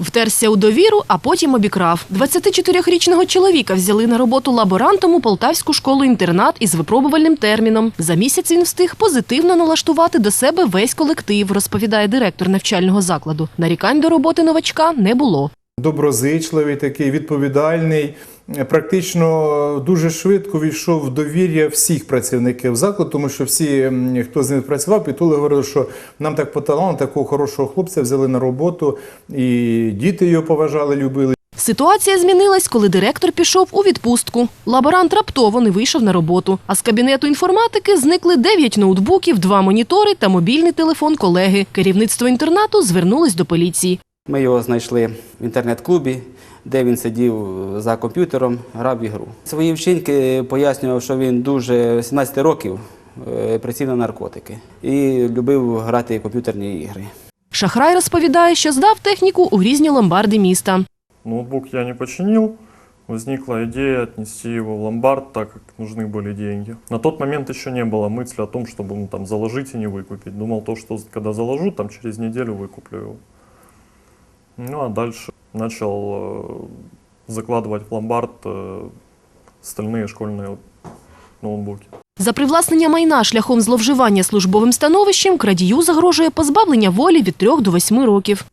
Втерся у довіру, а потім обікрав. 24-річного чоловіка взяли на роботу лаборантом у Полтавську школу-інтернат із випробувальним терміном. За місяць він встиг позитивно налаштувати до себе весь колектив, розповідає директор навчального закладу. Нарікань до роботи новачка не було. Доброзичливий, такий відповідальний. Практично дуже швидко війшов в довір'я всіх працівників закладу, тому що всі, хто з ним працював, підули говорили, що нам так поталано, такого хорошого хлопця взяли на роботу, і діти його поважали, любили. Ситуація змінилась, коли директор пішов у відпустку. Лаборант раптово не вийшов на роботу. А з кабінету інформатики зникли 9 ноутбуків, 2 монітори та мобільний телефон колеги. Керівництво інтернату звернулось до поліції. Ми його знайшли в інтернет-клубі, де він сидів за комп'ютером, грав в ігру. Свої вчинки пояснював, що він дуже 17 років е, працював на наркотики і любив грати в комп'ютерні ігри. Шахрай розповідає, що здав техніку у різні ломбарди міста. Ноутбук я не починил. Возникла идея отнести его в ломбард, так как нужны были деньги. На тот момент еще не было мысли о том, чтобы ну, там заложить и не выкупить. Думал то, что когда заложу, там через неделю выкуплю его. Ну а дальше начал э, закладывать в ломбард э, остальные школьные ноутбуки. За привласнення майна шляхом зловживання службовим становищем крадію загрожує позбавлення волі від 3 до 8 років.